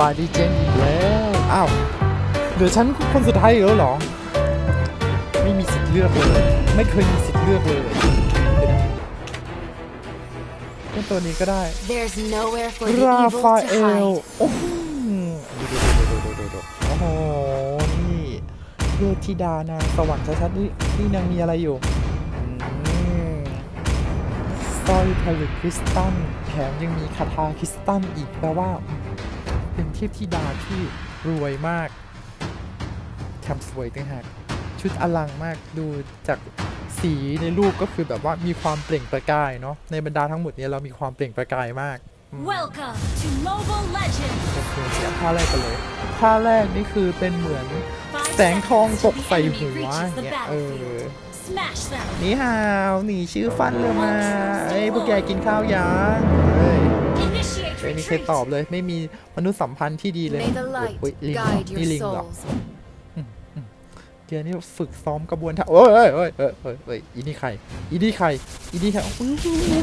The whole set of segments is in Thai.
บายดีเจนอีกแล้วอ้าวเหลือฉันคนสุดท้ายอีกแล้วเหรอ ไม่มีสิทธิ์เลือกเลย ไม่เคยมีสิทธิ์เลือกเลยเดี๋ยวนะเล่นตัวนี้ก็ได้ There's nowhere for the รา evil ฟา to เอล hide. โอ้โหโอ้โหนี่เทพธิดานางสวรรค์ชัดๆนี่นี่นางมีอะไรอยู่อืมสร้อยผลึกคริสตัลแถมยังมีคาถาคริสตัลอีกแปลว่าเป็นเท พธิดาที่รวยมากแถมสวยต่างหากชุดอลังมากดูจากสีในรูปก็คือแบบว่ามีความเปล่งประกายเนาะในบรรดาทั้งหมดเนี้เรามีความเปล่งประกายมาก Welcome to Mobile Legends! โอเคเสียท่าแรกกันเลยท่าแรกนี่คือเป็นเหมือน Five แสงทอง seconds ต till ก the ใส่ enemy หัว reaches the เนี่ยเออ battlefield. Smash them! นี่ฮาวหนีชื่อฟันเลยมาเอ้ยพวกแกกินข้าวยังเฮ้ย Initiate ไม่มีใคร retreat! ตอบเลย ไม่มีมนุษยสัมพันธ์ที่ดีเลย May the light โอ้ยลิง guide นี่ your ลิงเหรอ souls. เดี๋ยวนี่ฝึกซ้อมกระบวนท่าโอ้ยเอ้ยเอ้ยเอ้ยเอ้ยเอ้ยอีนี่ใครอีนี่ใครอีนี่ใครอุ้ย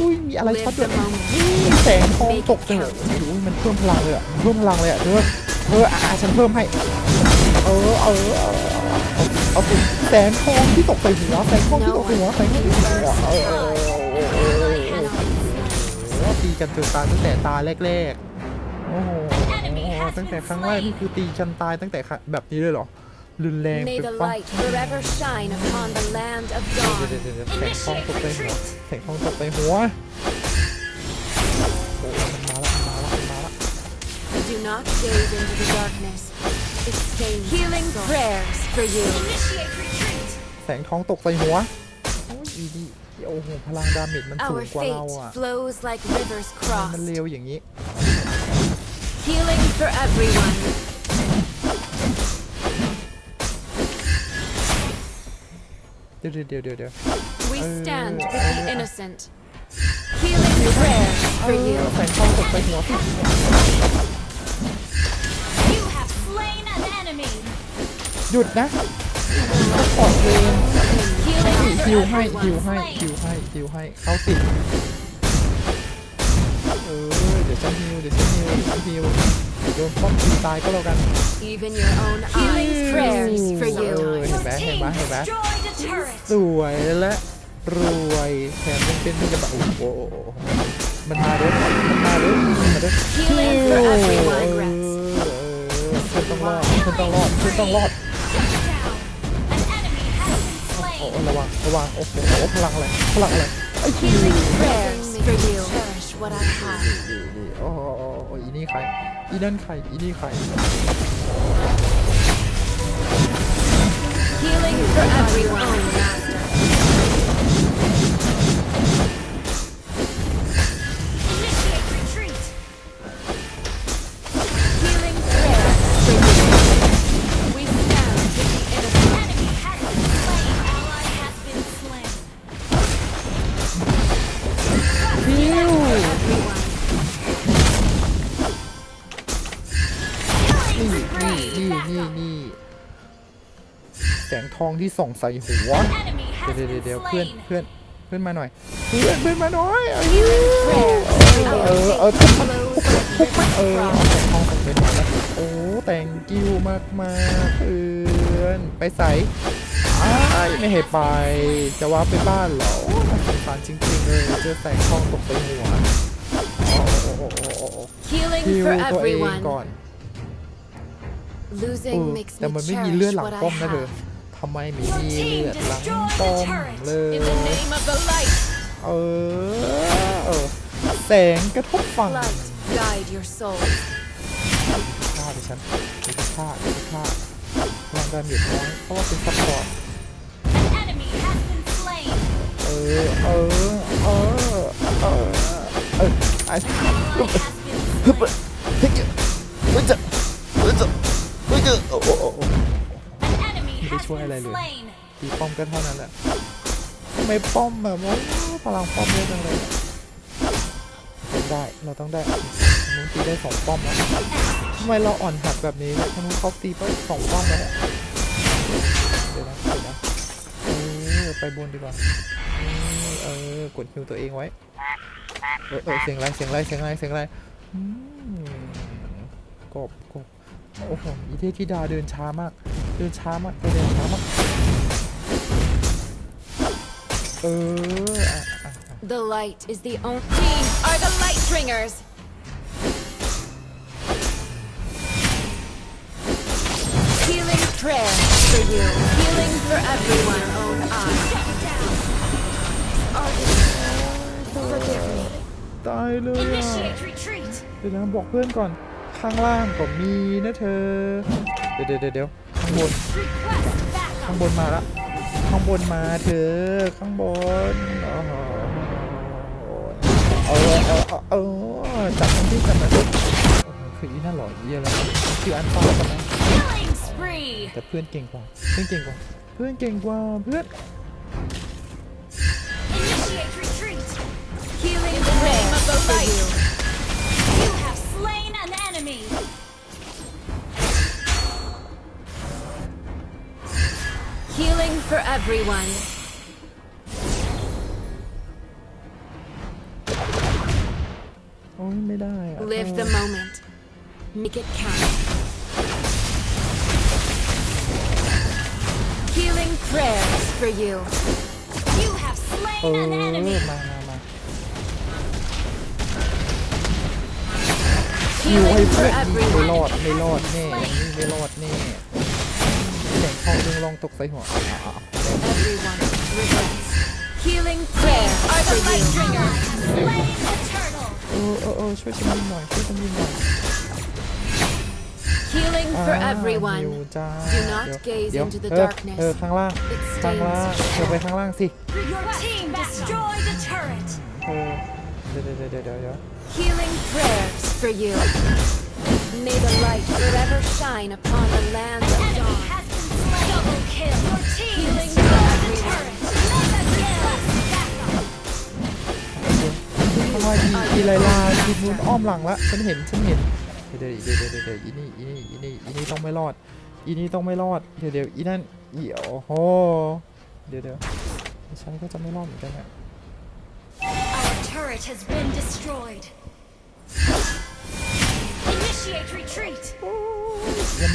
อุ้ยมีอะไรช็อต Live ด้วย the moment. นี่แสงทองตกใส่หัวดูมันเพิ่มพลังเลยอะมันเพิ่มพลังเลยอะเธอเธออะฉันเพิ่มให้ เออเออเออเอาเอาสิแสงทองที่ตกใส่หัวแสงทองที่ตกใส่หัวแสงทองที่ตกใส่หัว ตีกันจนตายตั้งแต่ตาแรกๆ โอ้โห ตั้งแต่ครั้งแรกนี่คือตีกันตายตั้งแต่ครั้งแบบนี้เลยเหรอ รุนแรง May เป็น the ป้า light forever shine upon the land of เดี๋ยว dawn. เดี๋ยวเดี๋ยวแสงทองตกใส่หัวแสงทองตกใส่หัวโอ้มันมาละมันมาละมันมาละ Do not gaze into the darkness. It stains Healing prayers for you. Initiate retreat! แสงทองตกใส่หัวโอ้ยอีดี โอ้โหพลังดาเมจมันสูง Our กว่าเรา fate อะ flows like rivers มัน crossed. เร็วอย่างนี้ Healing for everyone. เดี๋ยวเดี๋ยวเดี๋ยวเดี๋ยวเดี๋ยว We Uh, stand with the innocent. Healing prayers เอ for อ you. แสงทองตกใส่หัวสิ You have slain an enemy! หยุดนะขอเพลง Healing ฮิวให้ฮิวให้ฮิวให้ฮิวให้เข้าสิเออเดี๋ยวฉันฮิวเดี๋ยวฉันฮิวเดี๋ยวฉันฮิวยโดนป้อมตีตายก็แล้วกัน Even your own healing prayers for เอ you. เห็นไหมเห็นไหมเห็นไหมสวยและรวยแถมยังเป็นพยาบาลโอ้โหมันมาเด้อมันมาเด้อมันมาเด้อ Healing for เออ everyone เออเพื่อนต้องรอดเพื่อนต้องรอดเพื่อนต้องรอด อ้ slain! ระวังระวังโอ้โหพลังอะไรพลังอะไรไอ้คิว Healing prayers for you. Cherish what I have. นี่นี่โอ้โหโอ้โหอีนี่ใครอีนั่นใครอีนี่ใคร Healing for everyone. ทองที่ส่องใส่หัว Enemy เดี๋ยว has เดี๋ยว been เดี๋ยวเพื่อน slain! เพื่อนเพื่อนมาหน่อย เพื่อนเพื่อนมาหน่อยเออ Prayers เอ for อ you. เออทุบมัน Flows like ทุบมัน rivers เออเอา crossed. แสงทองส่องใส่หัวแล้วโอ้แต่งกิ้วมากมากๆเพื่อนไปใส่อ้ายไม่ให้ไป จะว่าไปบ้านเหรอโอ้น่าสงสารจริงๆเลยเจอแสงทองตกใส่หัวโอ้โอ้โอ้โอ้โอ้โอ้ Healing ฮิว for ตัวเองก่อ everyone. นเอ Losing อ makes แต่ me มันไม่มีเลือด cherish หลัง what ป้อม I นะเธอ have. ทำไมไม่มีเลือดหลังป้อมเลยเออเออแสงกระทบฝั่งฆ่าดิฉันดิฉันฆ่าดิฉันฆ่าพลังดาเมจน้อยเพราะว่าเป็นซัพพอร์ตเออเออเออเออเออไอ้ Ally has been ฮึบบบฮ้ยเฮ้ยจะเฮ้ยจะเฮ้ยจะโอ้โห An enemy Hindi has siya been alay, Lord. slain! ตีป้อมก็เท่านั้นแหละทำไมป้อมแบบว่าพลังป้อมเยอะจังเลยอะต้องได้เราต้องได้ทางนู้นตีได้สองป้อมแล้วทำไมเราอ่อนหัดแบบนี้เนี่ยทางนู้นเขาตีไปสองป้อมแล้วเนี่ยเดี๋ยวนะเดี๋ยวนะเออไปบนดีกว่าอืมเออกดฮิวตัวเองไว้เออเออเสียงอะไรเสียงอะไรเสียงอะไรเสียงอะไรอืมกบกบโอ้โหอีเทพธิดาเดินช้ามาก เดินช้ามากเดินช้ามากเอออะอะอะ The light is the only team are the light bringers. Healing prayer for you. Healing for everyone. Own eye. Forgive me. ตายเลยอะ Initiate retreat. เดี๋ยวนะบอกเพื่อนก่อน ข้างล่างก็มีนะเธอ เดี๋ยวเดี๋ยวเดี๋ยวเดี๋ยวข้างบน ข้างบนมาละ ข้างบนมาเธอข้างบนโอ้โหเออเออเออเออจับมันที่จับมันคืออีนั่นเหรอเยี่ยอะไรคืออันฟ้ากันนะแต่เพื่อนเก่งกว่า เพื่อนเก่งกว่า เพื่อนเก่งกว่าเพื่อน everyone. โอ้ยไม่ได้อะ Live the moment. Make it count. Healing prayers for you. You have เอ slain อ an มา enemy. มามาคิว Healing ให้ for เพื่อนนี่ไม่ everyone. รอด ไม่รอดแน่นี่ไม่รอดแน่แสงทองเรืองรองตกใส่หัว อะอะอะ Everyone regrets. Healing prayer are the light bringers. Slain the turtle. เออเออเออช่วยฉันยิงหน่อยช่วยฉันยิงหน่อย Healing for อ่า everyone. หิวจ้า Do not เดี๋ยว gaze เดี๋ยว into the เออ darkness. เออข้างล่าง It ข้างล่าง stains เธอไปข้างล่างสิ Your team destroyed a turret. เออเดี๋ยวเดี๋ยวเดี๋ยวเดี๋ยวเดี๋ยว Healing prayers for you. May the light forever shine upon the land of Enemy dawn. Has been slain. Double kill. Your team Healing destroyed the for turret. Mega kill. Backup. ข้างล่างอีไลลาทีมนู้นอ้อมหลังละฉันเห็นฉันเห็นเดี๋ยวเดี๋ยวเดี๋ยวเดี๋ยวอีนี่อีนี่อีนี่อีนี่ต้องไม่รอดอีนี่ต้องไม่รอดเดี๋ยวเดี๋ยวอีนั่นเดี๋ยวโอ้โหเดี๋ยวเดี๋ยวฉันก็จะไม่รอดเหมือนกันอะ Our turret has been destroyed. Initiate retreat. อย่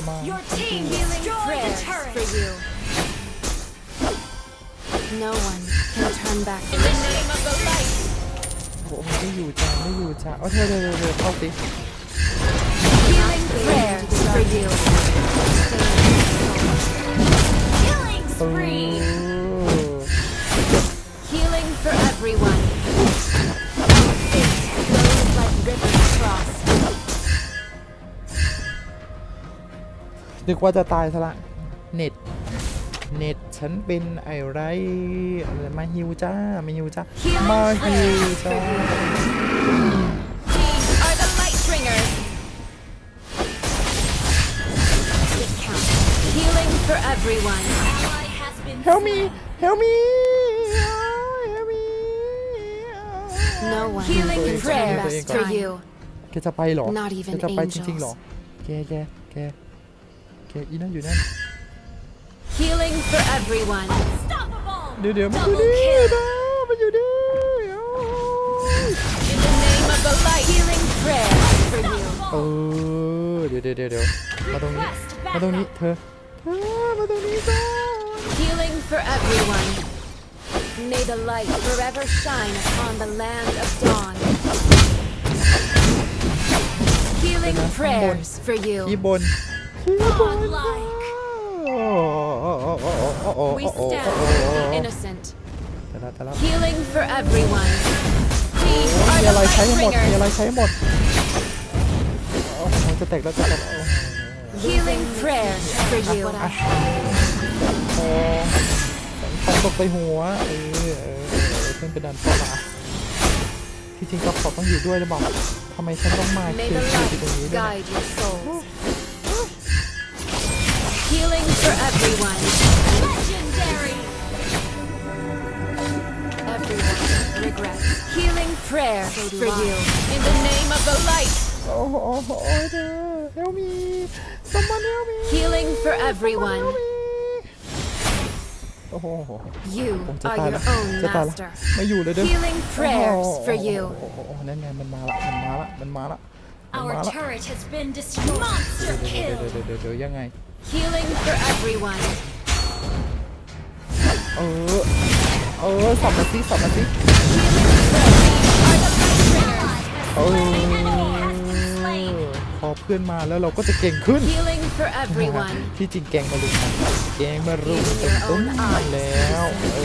ามานะอย่ามาอย่ามา Your team Healing destroyed the prayers for turret. you. No one can turn back. In the name of the light. โอ้โหไม่อยู่จ้าไม่อยู่จ้าเอาเธอเดี๋ยวเดี๋ยวเดี๋ยวเข้าสิ Healing prayers for you. Killing เอ spree. นึกว่าจะตายซะละ เน็ต เน็ตฉันเป็นอะไรอะไร มาฮิวจ้า มาฮิวจ้า มาฮิวจ้า These are the light bringers. It counts. Healing for everyone. Ally has been Help me slain. Help me Help me No one Healing can turn prayers back for you. แกจะไปเหรอ Not even แกจะไปจ angels ริงๆเหรอ แกแกแก แกอีนั่นอยู่นั่น Healing for everyone. Unstoppable. เดี๋ยวเดี๋ยวมันอยู่ Double นี่ kill. นะมันอยู่นี่ In the name of the light. Healing prayers for you. เออเดี๋ยวเดี๋ยวเดี๋ยวเดี๋ยวมาตรงนี้ Request มาตรงนี้ backup. เธอเธอมาตรงนี้ก่อน Healing for everyone. May the light forever shine upon the land of dawn. Healing prayers for ที่ you. บนที่บน We stand with the innocent. Healing for everyone. These are มี the อะไร light ใช้ให้หมด มีอะไร bringers. ใช้ให้หมดโอ้โหจะแตกแล้วจะแตกแล้ว Healing prayers for you. ทองแสงทองตกไปหัว เออเออเออเออเพื่อนเป็นดันเข้ามาที่จริงก็ขอต้องอยู่ด้วยหรือเปล่าทำไมฉันต้องมา May คีย the อยู่ตรงนี้ light ด้วย guide your souls. Healing for everyone. Legendary. Everyone regrets. Healing prayer for you. In the name of the light. โอ้โหโอ้โหเธอ help me someone help me Healing for everyone. help me โอ้อ้โห You ผมจะ are ตาย your แล้ว own จะตายแล้ว master. ไม่อยู่เลยเด้อ Healing prayers for โอ้โห you. โอ้โหโอ้โหนั่นไงมันมาละ มันมาละ มันมาละมัน Our มาละ turret has been destroyed. Monster เดี๋ยว kill. เดี๋ยวเดี๋ยวเดี๋ยวยังไง Healing for everyone. เออ เออสับมาสิสับมาสิเออ พอเพื่อนมาแล้วเราก็จะเก่งขึ้น Healing for everyone. ที่จริงแกงมารุมมันแกงมารุมเป็นต้นมันแล้ว เอ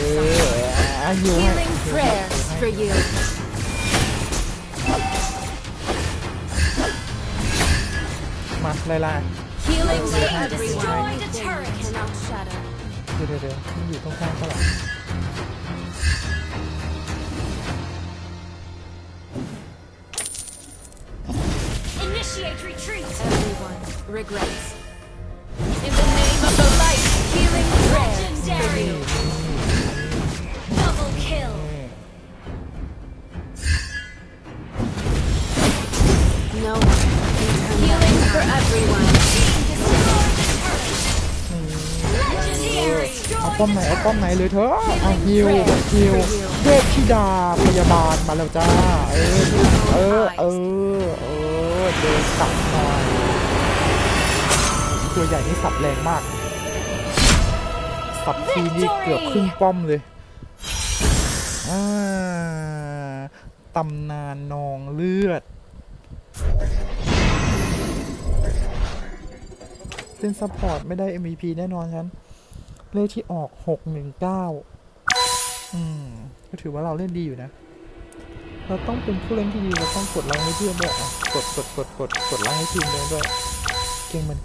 ออายุให้ Healing prayers for you. มาไล่ล่า Healing for Team everyone. destroyed a turret. Cannot shatter. เดี๋ยวเดี๋ยวเดี๋ยวมันอยู่ตรงข้างเปล่า Initiate retreat. Everyone regrets. ป้อมไหนเอาป้อมไหนเลยเถอะเอาฮิวฮิวเทพธิดาพยาบาลมาแล้วจ้า เออ เออ เออ เออเดินสับหน่อยตัวใหญ่นี่สับแรงมาก สับทีนี่เกือบครึ่งป้อมเลยตำนานนองเลือดเป็นซัพพอร์ตไม่ได้ MVP แน่นอนฉัน เลขที่ออก619อืมก็ถือว่าเราเล่นดีอยู่นะ เราต้องเป็นผู้เล่นที่ดี เราต้องกดไลค์ให้เพื่อนด้วยอะกดกดกดกดกดไลค์ให้ทีมเลยด้วย เก่งมัน